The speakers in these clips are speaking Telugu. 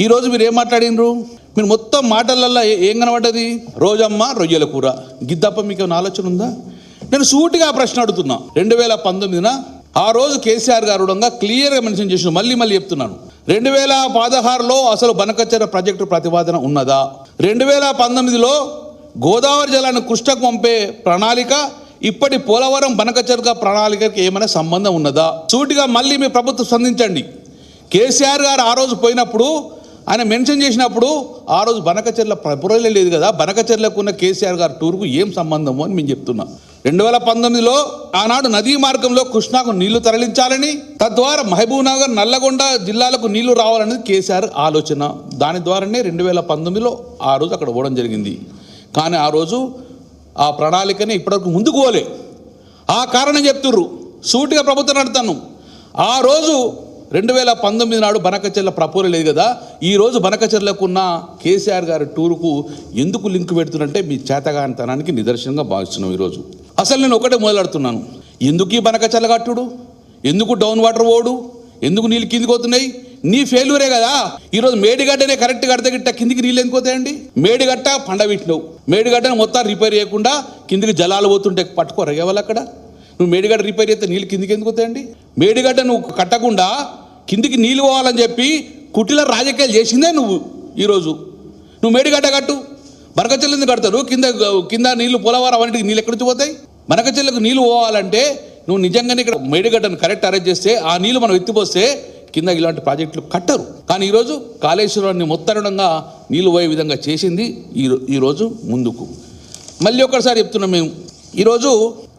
ఈరోజు మీరు ఏం మాట్లాడినరు? మీరు మొత్తం మాటలల్లో ఏం కనబడ్డది? రోజమ్మ రొయ్యల కూర. గిద్దప్ప మీకు ఏమైనా ఆలోచన ఉందా? నేను సూటిగా ప్రశ్న అడుగుతున్నా. రెండు వేల పంతొమ్మిదిన ఆ రోజు కేసీఆర్ గారు క్లియర్గా మెన్షన్ చేసిన మళ్ళీ మళ్ళీ చెప్తున్నాను. రెండు వేల పదహారులో అసలు బనకచ్చర ప్రాజెక్టు ప్రతిపాదన ఉన్నదా? రెండు వేల పంతొమ్మిదిలో గోదావరి జలాన్ని కృష్ణకు పంపే ప్రణాళిక ఇప్పటి పోలవరం బనకచరక ప్రణాళికకి ఏమైనా సంబంధం ఉన్నదా? సూటిగా మళ్ళీ మీ ప్రభుత్వం స్పందించండి. కేసీఆర్ గారు ఆ రోజు పోయినప్పుడు ఆయన మెన్షన్ చేసినప్పుడు ఆ రోజు బనకచెర్ల ప్రపురలే లేదు కదా బనకచెర్లకు ఉన్న కేసీఆర్ గారి టూర్కు ఏం సంబంధము అని మేము చెప్తున్నాం. రెండు వేల పంతొమ్మిదిలో ఆనాడు నదీ మార్గంలో కృష్ణాకు నీళ్ళు తరలించాలని తద్వారా మహబూబ్ నగర్ నల్లగొండ జిల్లాలకు నీళ్ళు రావాలనేది కేసీఆర్ ఆలోచన. దాని ద్వారానే రెండు వేల పంతొమ్మిదిలో ఆ రోజు అక్కడ పోవడం జరిగింది. కానీ ఆ రోజు ఆ ప్రణాళికని ఇప్పటివరకు ముందుకు పోలే. ఆ కారణం చెప్తుర్రు. సూటిగా ప్రభుత్వం నడుతాను. ఆ రోజు రెండు వేల పంతొమ్మిది నాడు బనకచెర్ల ప్రపోజల్ లేదు కదా ఈరోజు రోజు బనకచెర్లకు ఉన్న కేసీఆర్ గారి టూరుకు ఎందుకు లింక్ పెడుతున్నంటే మీ చేతగానితనానికి నిదర్శనంగా భావిస్తున్నాం ఈరోజు. అసలు నేను ఒకటే మొదలాడుతున్నాను. ఎందుకు ఈ బనకచెర్ల కట్టుడు? ఎందుకు డౌన్ వాటర్ ఓడు ఎందుకు నీళ్ళు కిందికి పోతున్నాయి? నీ ఫెయిల్యూరే కదా. ఈరోజు మేడిగడ్డనే కరెక్ట్ కడితే గిట్ట కిందికి నీళ్ళు ఎందుకు పోతాయండి? మేడిగడ్డ పండవిట్టినవు మేడిగడ్డను మొత్తం రిపేర్ చేయకుండా కిందికి జలాలు పోతుంటే పట్టుకోరు ఎవరు అక్కడ. నువ్వు మేడిగడ్డ రిపేర్ చేస్తే నీళ్ళు కిందికి ఎందుకు వస్తాయండి? మేడిగడ్డ నువ్వు కట్టకుండా కిందికి నీళ్ళు పోవాలని చెప్పి కుటిల రాజకీయాలు చేసిందే నువ్వు ఈరోజు. నువ్వు మేడిగడ్డ కట్టు. బనకచెల్లింది కడతారు? కింద కింద నీళ్ళు పోలవరం అన్నిటికి నీళ్ళు ఎక్కడి నుంచి పోతాయి? బనకచెల్లకు నీళ్ళు పోవాలంటే నువ్వు నిజంగానే ఇక్కడ మేడిగడ్డను కరెక్ట్ అరేంజ్ చేస్తే ఆ నీళ్ళు మనం ఎత్తిపోస్తే కింద ఇలాంటి ప్రాజెక్టులు కట్టరు. కానీ ఈరోజు కాళేశ్వరాన్ని మొత్తరణంగా నీళ్ళు పోయే విధంగా చేసింది ఈ ఈరోజు ముందుకు. మళ్ళీ ఒకసారి చెప్తున్నాం మేము. ఈరోజు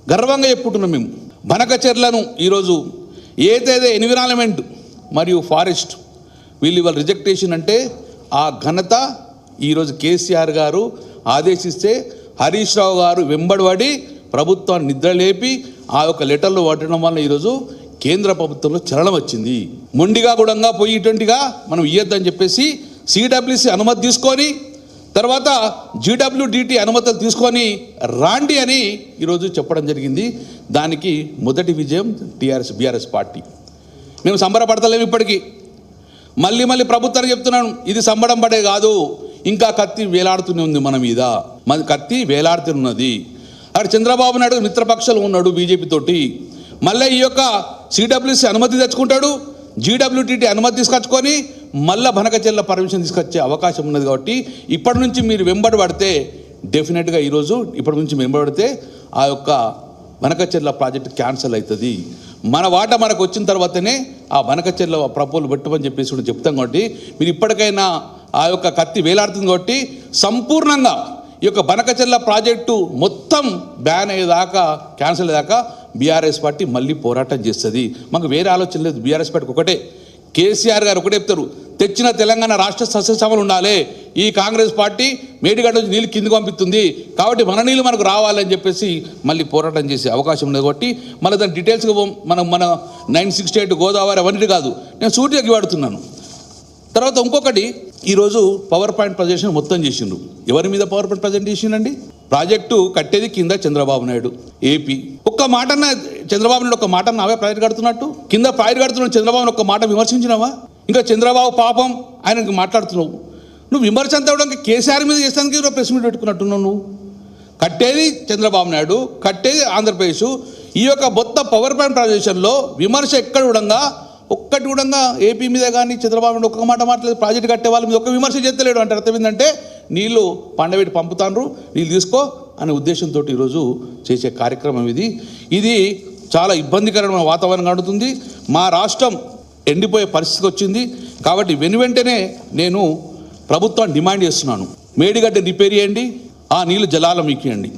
గర్వంగా చెప్పుకుంటున్నాం మేము. బనకచెర్లను ఈరోజు ఏదైతే ఎన్విరాన్మెంట్ మరియు ఫారెస్ట్ వీళ్ళు ఇవాళ రిజెక్టేషన్ అంటే ఆ ఘనత ఈరోజు కేసీఆర్ గారు ఆదేశిస్తే హరీష్ రావు గారు వెంబడబడి ప్రభుత్వాన్ని నిద్రలేపి ఆ యొక్క లెటర్లు పట్టడం వల్ల ఈరోజు కేంద్ర ప్రభుత్వంలో చలనం వచ్చింది. మొండిగా కూడా పోయి ఇటువంటిగా మనం ఇయ్యొద్దని చెప్పేసి సిడబ్ల్యూసి అనుమతి తీసుకొని తర్వాత జీడబ్ల్యూడిటి అనుమతులు తీసుకొని రాండి అని ఈరోజు చెప్పడం జరిగింది. దానికి మొదటి విజయం టీఆర్ఎస్ బీఆర్ఎస్ పార్టీ. మేము సంబరపడతలేము ఇప్పటికీ. మళ్ళీ మళ్ళీ ప్రభుత్వాన్ని చెప్తున్నాను ఇది సంబడం పడే కాదు ఇంకా కత్తి వేలాడుతూనే ఉంది మన మీద. మన కత్తి వేలాడుతున్నది. అక్కడ చంద్రబాబు నాయుడు మిత్రపక్షాలు ఉన్నాడు బీజేపీ తోటి. మళ్ళీ ఈ యొక్క సిడబ్ల్యూసి అనుమతి తెచ్చుకుంటాడు జీడబ్ల్యూటీటీ అనుమతి తీసుకొచ్చుకొని మళ్ళా బనకచెల్ల పర్మిషన్ తీసుకొచ్చే అవకాశం ఉన్నది కాబట్టి ఇప్పటి నుంచి మీరు వెంబడి పడితే డెఫినెట్గా ఈరోజు ఇప్పటి నుంచి వెంబడితే ఆ యొక్క బనకచెర్ల ప్రాజెక్ట్ క్యాన్సిల్ అవుతుంది. మన వాట మనకు వచ్చిన తర్వాతనే ఆ బనకచెర్ల ప్రపోలు పెట్టమని చెప్పేసి కూడా చెప్తాం కాబట్టి మీరు ఇప్పటికైనా ఆ యొక్క కత్తి వేలాడుతుంది కాబట్టి సంపూర్ణంగా ఈ యొక్క బనకచెర్ల ప్రాజెక్టు మొత్తం బ్యాన్ అయ్యేదాకా క్యాన్సిల్ అయ్యేదాకా బీఆర్ఎస్ పార్టీ మళ్ళీ పోరాటం చేస్తుంది. మాకు వేరే ఆలోచన లేదు. బీఆర్ఎస్ పార్టీకి ఒకటే. కేసీఆర్ గారు ఒకటే చెప్తారు. తెచ్చిన తెలంగాణ రాష్ట్ర సస్యసమలు ఉండాలి. ఈ కాంగ్రెస్ పార్టీ మేడిగడ్డ నుంచి నీళ్ళు కిందికి పంపిస్తుంది. కాబట్టి మన నీళ్ళు మనకు రావాలని చెప్పేసి మళ్ళీ పోరాటం చేసే అవకాశం ఉంది కాబట్టి మళ్ళీ దాని డీటెయిల్స్గా మనం మన నైన్ సిక్స్టీ ఎయిట్ గోదావరి అవన్నీ కాదు. నేను సూటిగా వాడుతున్నాను తర్వాత ఇంకొకటి ఈరోజు పవర్ పాయింట్ ప్రజెంటేషన్ మొత్తం చేసిండ్రు. ఎవరి మీద పవర్ పాయింట్ ప్రజెంట్ చేసిండండి ప్రాజెక్టు కట్టేది కింద చంద్రబాబు నాయుడు ఏపీ. ఒక్క మాటన చంద్రబాబు నాయుడు ఒక మాట నావే ప్రాజెక్ట్ కడుతున్నట్టు? కింద ప్రాజెక్ట్ కడుతున్న చంద్రబాబు ఒక్క మాట విమర్శించినావా? ఇంకా చంద్రబాబు పాపం ఆయనకి మాట్లాడుతున్నావు. నువ్వు విమర్శ అంతా కూడా కేసీఆర్ మీద చేస్తానికి ప్రెస్ మీట్ పెట్టుకున్నట్టున్నావు నువ్వు. కట్టేది చంద్రబాబు నాయుడు కట్టేది ఆంధ్రప్రదేశ్. ఈ యొక్క మొత్తం పవర్ ప్లాంట్ ప్రదేశంలో విమర్శ ఎక్కడ కూడా ఒక్కటి కూడా ఏపీ మీద కానీ చంద్రబాబు నాయుడు ఒక్క మాట మాట్లాడలేదు. ప్రాజెక్ట్ కట్టే వాళ్ళ మీద ఒక్క విమర్శ చేస్తలేడు అంటే అర్థం ఏంటంటే నీళ్ళు పండబెట్టి పంపుతాండ్రు నీళ్ళు తీసుకో అనే ఉద్దేశంతో ఈరోజు చేసే కార్యక్రమం ఇది. ఇది చాలా ఇబ్బందికరమైన వాతావరణం కడుతుంది మా రాష్ట్రం ఎండిపోయే పరిస్థితి వచ్చింది. కాబట్టి వెను వెంటనే నేను ప్రభుత్వాన్ని డిమాండ్ చేస్తున్నాను. మేడిగడ్డ రిపేర్ చేయండి. ఆ నీళ్ళు జలాల మీకేయండి.